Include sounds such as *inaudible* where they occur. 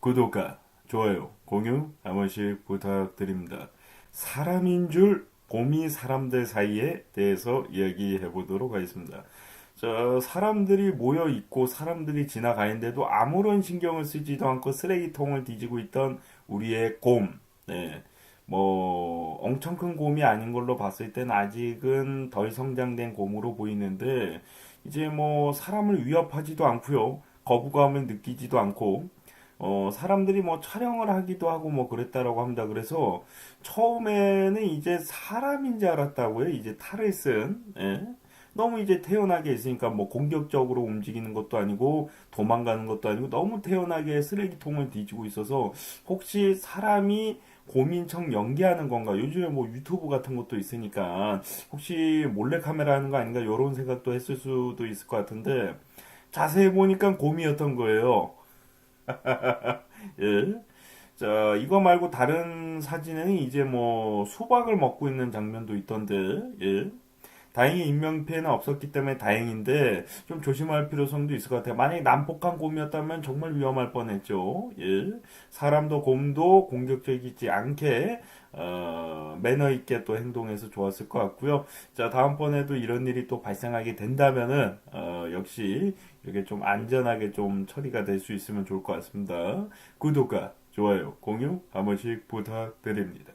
구독과 좋아요, 공유 한 번씩 부탁드립니다. 사람인 줄 곰이 사람들 사이에 대해서 이야기해 보도록 하겠습니다. 저 사람들이 모여 있고 사람들이 지나가는데도 아무런 신경을 쓰지도 않고 쓰레기통을 뒤지고 있던 우리의 곰. 네. 뭐 엄청 큰 곰이 아닌 걸로 봤을 때는 아직은 덜 성장된 곰으로 보이는데 이제 뭐 사람을 위협하지도 않고요. 거부감을 느끼지도 않고 어, 사람들이 뭐 촬영을 하기도 하고 뭐 그랬다라고 합니다. 그래서 처음에는 이제 사람인 줄 알았다고요. 이제 탈을 쓴, 예? 너무 이제 태연하게 있으니까 뭐 공격적으로 움직이는 것도 아니고 도망가는 것도 아니고 너무 태연하게 쓰레기통을 뒤지고 있어서 혹시 사람이 고민청 연기하는 건가? 요즘에 뭐 유튜브 같은 것도 있으니까 혹시 몰래카메라 하는 거 아닌가? 이런 생각도 했을 수도 있을 것 같은데 자세히 보니까 곰이었던 거예요. *laughs* 예. 자, 이거 말고 다른 사진에는 이제 뭐 수박을 먹고 있는 장면도 있던데, 예. 다행히 인명 피해는 없었기 때문에 다행인데 좀 조심할 필요성도 있을 것 같아요. 만약에 난폭한 곰이었다면 정말 위험할 뻔했죠. 예. 사람도 곰도 공격적이지 않게 어, 매너 있게 또 행동해서 좋았을 것 같고요. 자, 다음번에도 이런 일이 또 발생하게 된다면은 어, 역시 이렇게 좀 안전하게 좀 처리가 될 수 있으면 좋을 것 같습니다. 구독과 좋아요, 공유 한 번씩 부탁드립니다.